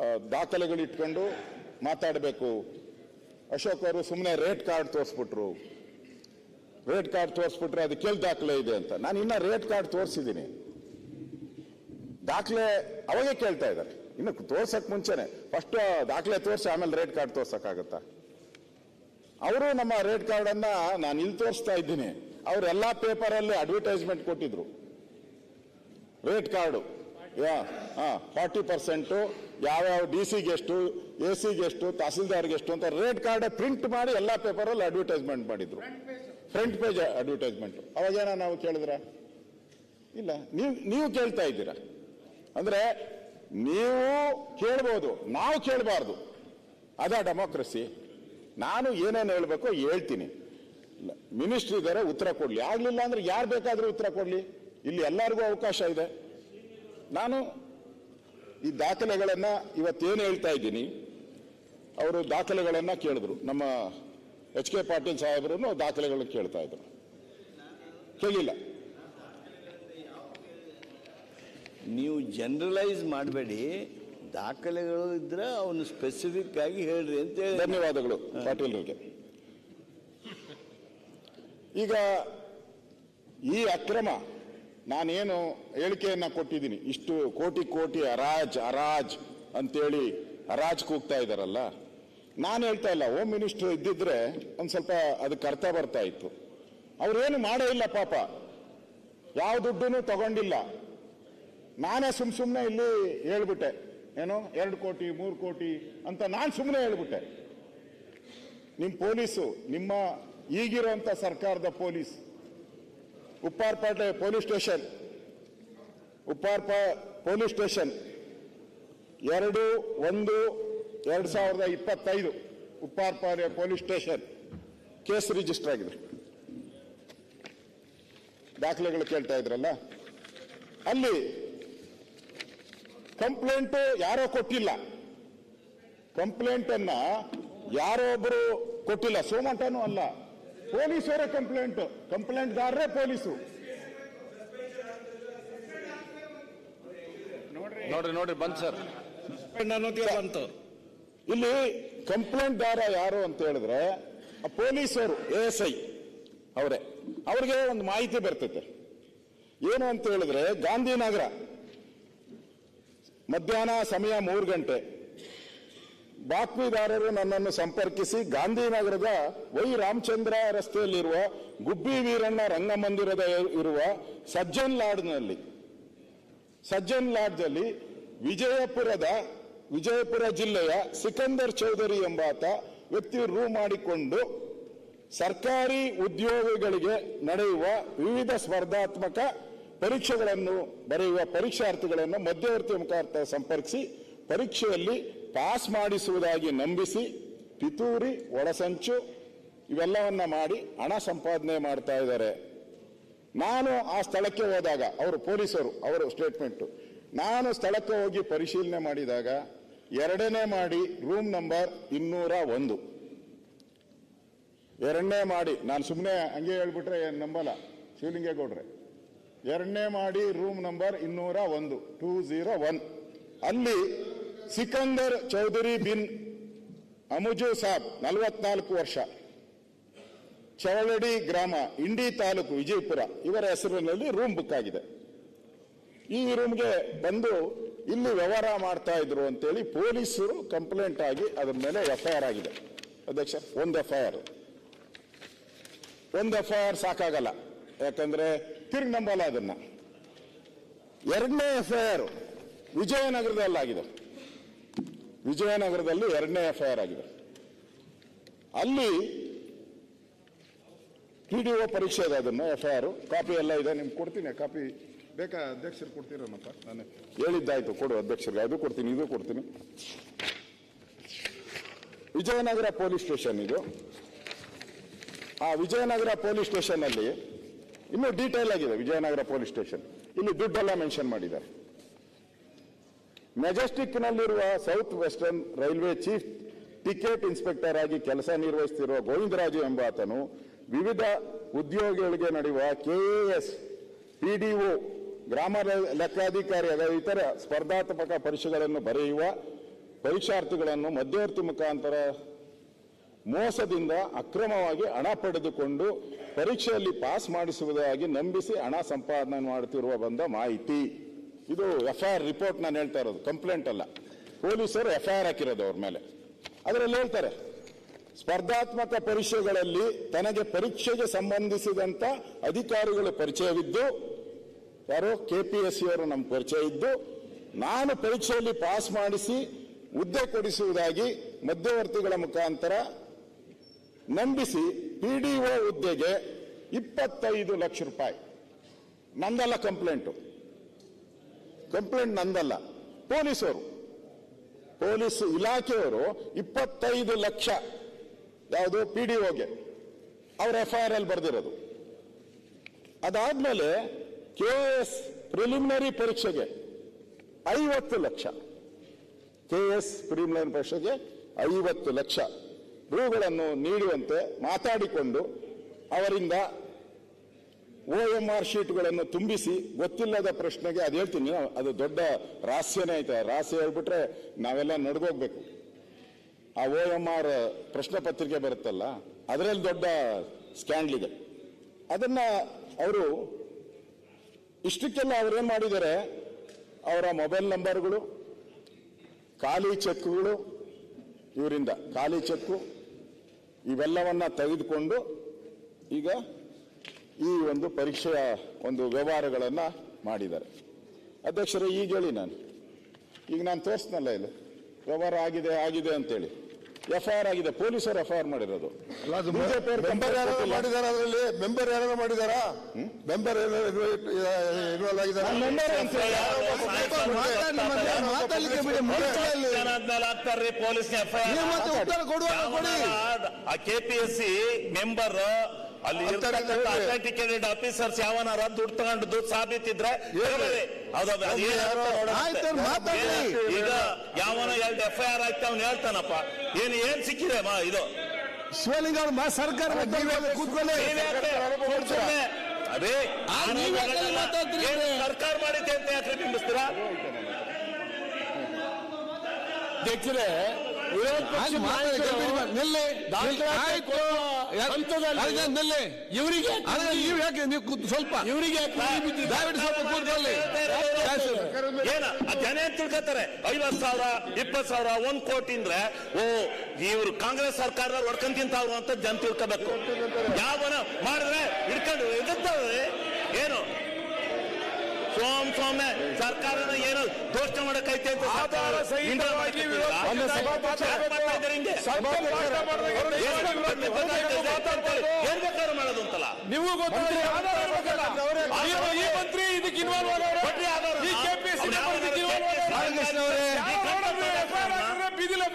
ಆ, ದಾಖಲೆಗಳು ಇಟ್ಕೊಂಡು ಮಾತಾಡಬೇಕು. ಅಶೋಕ್ ಅವರು ಸುಮ್ಮನೆ ರೇಟ್ ಕಾರ್ಡ್ ತೋರಿಸ್ಬಿಟ್ರು. ರೇಟ್ ಕಾರ್ಡ್ ತೋರಿಸ್ಬಿಟ್ರೆ ಅದಕ್ಕೆಲ್ಲಿ ದಾಖಲೆ ಇದೆ ಅಂತ. ನಾನು ಇನ್ನೂ ರೇಟ್ ಕಾರ್ಡ್ ತೋರಿಸಿದ್ದೀನಿ ದಾಖಲೆ ಅವಾಗೇ ಕೇಳ್ತಾ ಇದ್ದಾರೆ. ಇನ್ನು ತೋರ್ಸಕ್ ಮುಂಚೆನೆ. ಫಸ್ಟ್ ದಾಖಲೆ ತೋರಿಸಿ ಆಮೇಲೆ ರೇಟ್ ಕಾರ್ಡ್ ತೋರ್ಸಕ್ಕಾಗತ್ತಾ? ಅವರು ನಮ್ಮ ರೇಟ್ ಕಾರ್ಡ್ ಅನ್ನ ನಾನು ಇಲ್ಲಿ ತೋರಿಸ್ತಾ ಇದ್ದೀನಿ. ಅವರೆಲ್ಲ ಎಲ್ಲಾ ಪೇಪರ್ ಅಲ್ಲಿ ಅಡ್ವರ್ಟೈಸ್ಮೆಂಟ್ ಕೊಟ್ಟಿದ್ರು. Rate card. ಯಾ ಹಾಂ ಫಾರ್ಟಿ ಪರ್ಸೆಂಟು ಯಾವ್ಯಾವ ಡಿ ಸಿಗೆ ಎಷ್ಟು ಎ ಸಿಗೆ ಎಷ್ಟು ತಹಸೀಲ್ದಾರ್ಗೆ ಎಷ್ಟು ಅಂತ ರೇಟ್ ಕಾರ್ಡ್ ಪ್ರಿಂಟ್ ಮಾಡಿ ಎಲ್ಲಾ ಪೇಪರ್ ಅಲ್ಲಿ ಅಡ್ವರ್ಟೈಸ್ಮೆಂಟ್ ಮಾಡಿದ್ರು. Front page advertisement. ಅವಾಗೇನ ನಾವು ಕೇಳಿದ್ರ? ಇಲ್ಲ ನೀವು ನೀವು ಕೇಳ್ತಾ ಇದ್ದೀರಾ? ಅಂದ್ರೆ ನೀವು ಕೇಳ್ಬೋದು ನಾವು ಕೇಳಬಾರ್ದು. ಅದ ಡೆಮೋಕ್ರಸಿ? ನಾನು ಏನೇನು ಹೇಳಬೇಕು ಹೇಳ್ತೀನಿ. ಮಿನಿಸ್ಟ್ರಿ ಇದಾರೆ ಉತ್ತರ ಕೊಡ್ಲಿ. ಆಗ್ಲಿಲ್ಲ ಅಂದ್ರೆ ಯಾರು ಬೇಕಾದ್ರೂ ಉತ್ತರ ಕೊಡ್ಲಿ. ಇಲ್ಲಿ ಎಲ್ಲರಿಗೂ ಅವಕಾಶ ಇದೆ. ನಾನು ಈ ದಾಖಲೆಗಳನ್ನು ಇವತ್ತೇನು ಹೇಳ್ತಾ ಇದ್ದೀನಿ ಅವರು ದಾಖಲೆಗಳನ್ನು ಕೇಳಿದ್ರು. ನಮ್ಮ ಎಚ್ ಕೆ ಪಾಟೀಲ್ ಸಾಹೇಬರು ದಾಖಲೆಗಳನ್ನು ಕೇಳ್ತಾ ಇದ್ರು. ಕೇಳಿಲ್ಲ. ನೀವು ಜನರಲೈಸ್ ಮಾಡಬೇಡಿ. ದಾಖಲೆಗಳು ಇದ್ರೆ ಅವನು ಸ್ಪೆಸಿಫಿಕ್ ಆಗಿ ಹೇಳ್ರಿ ಅಂತ ಹೇಳಿ. ಧನ್ಯವಾದಗಳು ಪಾಟೀಲ್ರಿಗೆ. ಈಗ ಈ ಅಕ್ರಮ ನಾನೇನು ಹೇಳಿಕೆಯನ್ನ ಕೊಟ್ಟಿದ್ದೀನಿ. ಇಷ್ಟು ಕೋಟಿ ಕೋಟಿ ಅರಾಜ್ ಅರಾಜ್ ಅಂತೇಳಿ ಅರಾಜ್ ಕೂಗ್ತಾ ಇದ್ದಾರಲ್ಲ. ನಾನು ಹೇಳ್ತಾ ಇಲ್ಲ ಹೋಮ್ ಮಿನಿಸ್ಟರ್ ಇದ್ದಿದ್ರೆ ಒಂದು ಸ್ವಲ್ಪ ಅದಕ್ಕೆ ಅರ್ಥ ಬರ್ತಾ ಇತ್ತು. ಅವ್ರೇನು ಮಾಡೇ ಇಲ್ಲ ಪಾಪ. ಯಾವ ದುಡ್ಡು ತಗೊಂಡಿಲ್ಲ. ನಾನೇ ಸುಮ್ ಸುಮ್ಮನೆ ಇಲ್ಲಿ ಹೇಳ್ಬಿಟ್ಟೆ. ಏನು ಎರಡು ಕೋಟಿ, ಮೂರು ಕೋಟಿ ಅಂತ ನಾನು ಸುಮ್ಮನೆ ಹೇಳ್ಬಿಟ್ಟೆ. ನಿಮ್ಮ ಪೊಲೀಸು, ನಿಮ್ಮ ಈಗಿರುವಂತ ಸರ್ಕಾರದ ಪೊಲೀಸ್ ಉಪ್ಪಾರ್ಪೇಟೆ ಪೊಲೀಸ್ ಸ್ಟೇಷನ್, ಉಪ್ಪಾರ್ಪ ಪೊಲೀಸ್ ಸ್ಟೇಷನ್, ಎರಡು, ಒಂದು, ಎರಡು ಸಾವಿರದ ಇಪ್ಪತ್ತೈದು Upparpete police station case register ಆಗಿದೆ. ದಾಖಲೆಗಳು ಕೇಳ್ತಾ ಇದ್ರಲ್ಲ? ಅಲ್ಲಿ ಕಂಪ್ಲೇಂಟ್ ಯಾರೋ ಕೊಟ್ಟಿಲ್ಲ. ಕಂಪ್ಲೇಂಟ್ ಅನ್ನ ಯಾರೋ ಒಬ್ಬರು ಕೊಟ್ಟಿಲ್ಲ. ಸೋಮಂಟನೂ ಅಲ್ಲ. ಪೊಲೀಸರೇ ಕಂಪ್ಲೇಂಟ್. ಕಂಪ್ಲೇಂಟ್ಗಾರರೇ ಪೊಲೀಸು. ನೋಡ್ರಿ ನೋಡ್ರಿ ಬಂದ್ ಸರ್. ಬಂತು. ಇಲ್ಲಿ ಕಂಪ್ಲೇಂಟ್ ದಾರ ಯಾರು ಅಂತ ಹೇಳಿದ್ರೆ ಆ ಪೊಲೀಸರು ಎ ಎಸ್ ಐ ಅವರೇ. ಅವ್ರಿಗೆ ಒಂದು ಮಾಹಿತಿ ಬರ್ತೈತೆ. ಏನು ಅಂತ ಹೇಳಿದ್ರೆ ಗಾಂಧಿನಗರ ಮಧ್ಯಾಹ್ನ ಸಮಯ ಮೂರು ಗಂಟೆ. ಬಾತ್ಮೀದಾರರು ನನ್ನನ್ನು ಸಂಪರ್ಕಿಸಿ ಗಾಂಧಿನಗರದ ವೈ ರಾಮಚಂದ್ರ ರಸ್ತೆಯಲ್ಲಿರುವ ಗುಬ್ಬಿ ವೀರಣ್ಣ ರಂಗಮಂದಿರದ ಇರುವ ಸಜ್ಜನ್ ಲಾಡ್ನಲ್ಲಿ ಸಜ್ಜನ್ ಲಾಡ್ಜಲ್ಲಿ ವಿಜಯಪುರದ, ವಿಜಯಪುರ ಜಿಲ್ಲೆಯ ಸಿಕಂದರ್ ಚೌಧರಿ ಎಂಬಾತ ವ್ಯಕ್ತಿ ರೂ ಮಾಡಿಕೊಂಡು ಸರ್ಕಾರಿ ಉದ್ಯೋಗಿಗಳಿಗೆ ನಡೆಯುವ ವಿವಿಧ ಸ್ಪರ್ಧಾತ್ಮಕ ಪರೀಕ್ಷೆಗಳನ್ನು ಬರೆಯುವ ಪರೀಕ್ಷಾರ್ಥಿಗಳನ್ನು ಮಧ್ಯವರ್ತಿ ಮುಖಾಂತರ ಸಂಪರ್ಕಿಸಿ ಪರೀಕ್ಷೆಯಲ್ಲಿ ಪಾಸ್ ಮಾಡಿಸುವುದಾಗಿ ನಂಬಿಸಿ ಪಿತೂರಿ, ಒಳಸಂಚು ಇವೆಲ್ಲವನ್ನ ಮಾಡಿ ಹಣ ಸಂಪಾದನೆ ಮಾಡ್ತಾ ಇದ್ದಾರೆ. ನಾನು ಆ ಸ್ಥಳಕ್ಕೆ ಹೋದಾಗ ಅವರು ಪೊಲೀಸರು, ಅವರು ಸ್ಟೇಟ್ಮೆಂಟ್ ನಾನು ಸ್ಥಳಕ್ಕೆ ಹೋಗಿ ಪರಿಶೀಲನೆ ಮಾಡಿದಾಗ ಎರಡನೇ ಮಾಡಿ ರೂಮ್ ನಂಬರ್ ಇನ್ನೂರ ಒಂದು. ಎರಡನೇ ಮಾಡಿ, ನಾನು ಸುಮ್ಮನೆ ಹಂಗೆ ಹೇಳ್ಬಿಟ್ರೆ ಏನು ನಂಬಲ್ಲ, ಶಿವಲಿಂಗೇಗೌಡ್ರೆ. ಎರಡನೇ ಮಾಡಿ ರೂಮ್ ನಂಬರ್ ಇನ್ನೂರ ಒಂದು ಟೂ ಝೀರೋ ಒನ್ ಅಲ್ಲಿ ಸಿಕಂದರ್ ಚೌಧರಿ ಬಿನ್ ಅಮುಜು ಸಾಬ್ ನಲವತ್ನಾಲ್ಕು ವರ್ಷ. ಚವಳಡಿ ಗ್ರಾಮ, ಇಂಡಿ ತಾಲೂಕು, ವಿಜಯಪುರ ಇವರ ಹೆಸರಿನಲ್ಲಿ ರೂಮ್ ಬುಕ್ ಆಗಿದೆ. ಈ ರೂಮ್ಗೆ ಬಂದು ಇಲ್ಲಿ ವ್ಯವಹಾರ ಮಾಡ್ತಾ ಇದ್ರು ಅಂತೇಳಿ ಪೊಲೀಸರು ಕಂಪ್ಲೇಂಟ್ ಆಗಿ ಅದ್ರ ಮೇಲೆ ಆರ್ ಆಗಿದೆ. ಅಧ್ಯಕ್ಷ, ಒಂದು ಎಫ್ಐಆರ್. ಒಂದು ಎಫ್ಐಆರ್ ಸಾಕಾಗಲ್ಲ. ಯಾಕಂದ್ರೆ ತಿರುಗಿ ನಂಬಲ್ಲ ಅದನ್ನ. ಎರಡನೇ ಎಫ್ಐಆರ್ ವಿಜಯನಗರದಲ್ಲಾಗಿದೆ. ವಿಜಯನಗರದಲ್ಲಿ ಎರಡನೇ ಎಫ್ಐಆರ್ ಆಗಿದೆ. ಅಲ್ಲಿ ಪಿ ಡಿ ಒ ಪರೀಕ್ಷೆ ಇದೆ ಅದನ್ನು ಎಫ್ ಐ ಆರ್ ಕಾಪಿ ಎಲ್ಲ ಇದೆ, ನಿಮ್ಗೆ ಕೊಡ್ತೀನಿ. ಕಾಪಿ ಬೇಕಾ? ಅಧ್ಯಕ್ಷರು ಕೊಡ್ತೀರನಪ್ಪ? ನಾನು ಹೇಳಿದ್ದಾಯ್ತು, ಕೊಡು ಅಧ್ಯಕ್ಷರಿಗೆ. ಅದು ಕೊಡ್ತೀನಿ, ಇದು ಕೊಡ್ತೀನಿ. ವಿಜಯನಗರ ಪೊಲೀಸ್ ಸ್ಟೇಷನ್ ಇದು. ಆ ವಿಜಯನಗರ ಪೊಲೀಸ್ ಸ್ಟೇಷನ್ ಅಲ್ಲಿ ಇನ್ನೂ ಡೀಟೇಲ್ ಆಗಿದೆ ವಿಜಯನಗರ ಪೊಲೀಸ್ ಸ್ಟೇಷನ್. ಇಲ್ಲಿ ದುಡ್ಡೆಲ್ಲ ಮೆನ್ಷನ್ ಮಾಡಿದ್ದಾರೆ. ಮೆಜೆಸ್ಟಿಕ್ ನಲ್ಲಿರುವ South Western Railway chief ticket inspector ಆಗಿ ಕೆಲಸ ನಿರ್ವಹಿಸುತ್ತಿರುವ ಗೋವಿಂದರಾಜು ಎಂಬಾತನು ವಿವಿಧ ಉದ್ಯೋಗಿಗಳಿಗೆ ನಡೆಯುವ ಕೆಎಎಸ್ ಪಿಡಿಒ ಗ್ರಾಮ ಒ ಹಾಗೂ ಇತರ ಸ್ಪರ್ಧಾತ್ಮಕ ಪರೀಕ್ಷೆಗಳನ್ನು ಬರೆಯುವ ಪರೀಕ್ಷಾರ್ಥಿಗಳನ್ನು ಮಧ್ಯವರ್ತಿ ಮುಖಾಂತರ ಮೋಸದಿಂದ ಅಕ್ರಮವಾಗಿ ಹಣ ಪಡೆದುಕೊಂಡು ಪರೀಕ್ಷೆಯಲ್ಲಿ ಪಾಸ್ ಮಾಡಿಸುವುದಾಗಿ ನಂಬಿಸಿ ಹಣ ಸಂಪಾದನೆ ಮಾಡುತ್ತಿರುವ ಬಂದ ಮಾಹಿತಿ. ಇದು ಎಫ್ ಆರ್ ರಿಪೋರ್ಟ್ ನಾನು ಹೇಳ್ತಾ ಇರೋದು ಕಂಪ್ಲೇಂಟ್ ಅಲ್ಲ. ಪೊಲೀಸರು ಎಫ್ ಐ ಆರ್ ಹಾಕಿರೋದು ಅವ್ರ ಮೇಲೆ. ಅದರಲ್ಲಿ ಹೇಳ್ತಾರೆ, ಸ್ಪರ್ಧಾತ್ಮಕ ಪರೀಕ್ಷೆಗಳಲ್ಲಿ ತನಗೆ ಪರೀಕ್ಷೆಗೆ ಸಂಬಂಧಿಸಿದಂತ ಅಧಿಕಾರಿಗಳು ಪರಿಚಯವಿದ್ದು, ಯಾರು? ಕೆಪಿಎಸ್ಸಿ ಅವರು ನಮ್ಮ ಪರಿಚಯ ಇದ್ದು, ನಾನು ಪರೀಕ್ಷೆಯಲ್ಲಿ ಪಾಸ್ ಮಾಡಿಸಿ ಹುದ್ದೆ ಕೊಡಿಸುವುದಾಗಿ ಮಧ್ಯವರ್ತಿಗಳ ಮುಖಾಂತರ ನಂಬಿಸಿ ಪಿಡಿಒ ಹುದ್ದೆಗೆ ಇಪ್ಪತ್ತೈದು ಲಕ್ಷ ರೂಪಾಯಿ. ನಂದಲ್ಲ ಕಂಪ್ಲೇಂಟು ಕಂಪ್ಲೇಂಟ್ ನಂದಲ್ಲ. ಪೊಲೀಸರು. ಪೊಲೀಸ್ ಇಲಾಖೆಯವರು ಇಪ್ಪತ್ತೈದು ಲಕ್ಷ ಯಾವುದು ಪಿ ಡಿ ಓಗೆ ಅವ್ರ ಎಫ್ ಐ ಆರ್ ಅಲ್ಲಿ ಬರೆದಿರೋದು. ಅದಾದ್ಮೇಲೆ ಕೆ ಎಸ್ ಪ್ರಿಲಿಮಿನರಿ ಪರೀಕ್ಷೆಗೆ ಐವತ್ತು ಲಕ್ಷ. ಕೆ ಎಸ್ ಪ್ರಿಲಿಮಿನರಿ ಪರೀಕ್ಷೆಗೆ ಐವತ್ತು ಲಕ್ಷ. ರೂಗಳನ್ನು ನೀಡುವಂತೆ ಮಾತಾಡಿಕೊಂಡು ಅವರಿಂದ ಒ ಎಂ ಆರ್ ಶೀಟ್ಗಳನ್ನು ತುಂಬಿಸಿ ಗೊತ್ತಿಲ್ಲದ ಪ್ರಶ್ನೆಗೆ ಅದು ಹೇಳ್ತೀನಿ, ಅದು ದೊಡ್ಡ ರಹಸ್ಯನೇ ಐತೆ ರಹಸ್ಯ ಹೇಳ್ಬಿಟ್ರೆ ನಾವೆಲ್ಲ ನಡ್ಗೋಗ್ಬೇಕು. ಆ ಓ ಎಂ ಆರ್ ಪ್ರಶ್ನೆ ಪತ್ರಿಕೆ ಬರುತ್ತಲ್ಲ, ಅದರಲ್ಲಿ ದೊಡ್ಡ ಸ್ಕ್ಯಾಂಡ್ಲ್ ಇದೆ. ಅದನ್ನ ಅವರು ಇಷ್ಟಕ್ಕೆಲ್ಲ ಅವ್ರೇನ್ ಮಾಡಿದ್ದಾರೆ, ಅವರ ಮೊಬೈಲ್ ನಂಬರ್ಗಳು, ಖಾಲಿ ಚೆಕ್ಗಳು ಇವರಿಂದ, ಖಾಲಿ ಚೆಕ್ಕು, ಇವೆಲ್ಲವನ್ನ ತೆಗೆದುಕೊಂಡು ಈಗ ಈ ಒಂದು ಪರೀಕ್ಷೆಯ ಒಂದು ವ್ಯವಹಾರಗಳನ್ನು ಮಾಡಿದ್ದಾರೆ ಅಧ್ಯಕ್ಷರೇ ಈಗ ಹೇಳಿ ನಾನು ಈಗ ನಾನು ತೋರಿಸ್ನಲ್ಲ ಇಲ್ಲಿ ವ್ಯವಹಾರ ಆಗಿದೆ ಆಗಿದೆ ಅಂತೇಳಿ ಎಫ್ ಐ ಆರ್ ಆಗಿದೆ ಪೊಲೀಸರು ಎಫ್ ಐ ಆರ್ ಮಾಡಿರೋದು ಮೆಂಬರ್ ಯಾರು. ಮಾಡಿದಾರ ಅದರಲ್ಲಿ ಮೆಂಬರ್ ಯಾರು ಮಾಡಿದಾರಾ ಮೆಂಬರ್ ಇನ್ವಾಲ್ವ್ ಆಗಿದ್ದಾರೆ ಪೊಲೀಸ್ ನೀವು ಮತ್ತೆ ಉತ್ತರ ಕೊಡುವ ಕೆಪಿಎಸ್ಸಿ ಮೆಂಬರ್ ಅಲ್ಲಿ. ಅಥೆಂಟಿಕೇಟೆಡ್ ಆಫೀಸರ್ಸ್ ಯಾವನಾರ ದುಡ್ಡು ತಗೊಂಡು ಸಾಬೀತಿದ್ರೆ. ಈಗ ಯಾವನ ಎರಡು ಎಫ್ ಐ ಆರ್ ಆಯ್ತು ಅವ್ನು ಹೇಳ್ತಾನಪ್ಪ. ಏನು ಏನ್ ಸಿಕ್ಕಿದೆ ಮಾ ಇದು? ಶಿವಲಿಂಗ ಅವ್ರ ಮಾ ಸರ್ಕಾರ ಅದೇ ಸರ್ಕಾರ ಮಾಡಿದ್ದೆ ಅಂತ ಯಾಕೆ ಬಿಂಬಿಸ್ತೀರಾ ಅಧ್ಯಕ್ಷರೇ ವಿರೋಧ ಪಕ್ಷ ನಿಲ್ಲಿ ದಾಖಲಾತಿ ಆಯ್ತು ಕೊಡುವ ಹಂತದಲ್ಲಿ ಅದೇ ನಿಲ್ಲಿ. ಇವರಿಗೆ ನೀವು ಯಾಕೆ ನೀವು ಸ್ವಲ್ಪ. ಇವರಿಗೆ ದಯವಿಟ್ಟು ಸ್ವಲ್ಪ ಕೂತ್ಕೊಳ್ಳಿ. ಶಾಸಕರು. ಏನ ಆ ಜನ ಏನ್ ತಿಳ್ಕೊತಾರೆ? ಐವತ್ ಸಾವಿರ ಇಪ್ಪತ್ ಸಾವಿರ ಒಂದ್ ಕೋಟಿ ಅಂದ್ರೆ ಓ ಇವ್ರು ಕಾಂಗ್ರೆಸ್ ಸರ್ಕಾರದವ್ರು ಹೊಡ್ಕೊಂತಿಂತವ್ರು ಅಂತ ಜನ ತಿಳ್ಕೋಬೇಕು. ಯಾವನ ಮಾಡಿದ್ರೆ ಹಿಡ್ಕೊಂಡು ಎದುರ್ತಾವ್ರಿ ಏನು? ಸೋಮ್ ಸೋಮ್ನೆ ಸರ್ಕಾರನ ಏನು ದೋಷ ಮಾಡಕ್ಕೈತೆ ಅಂತ ಆಧಾರ ಸಹಿತವಾಗಿ? ಏನ್ ಬೇಕಾದ್ರೂ ಮಾಡೋದು ಅಂತಲ್ಲ ನೀವು ಈ ಮಂತ್ರಿ ಇದಕ್ಕೆ ಇನ್ವಾಲ್ವ್ ಆಗೋರು. ಈ ಅವರೇ ಬೀದಿಲಿ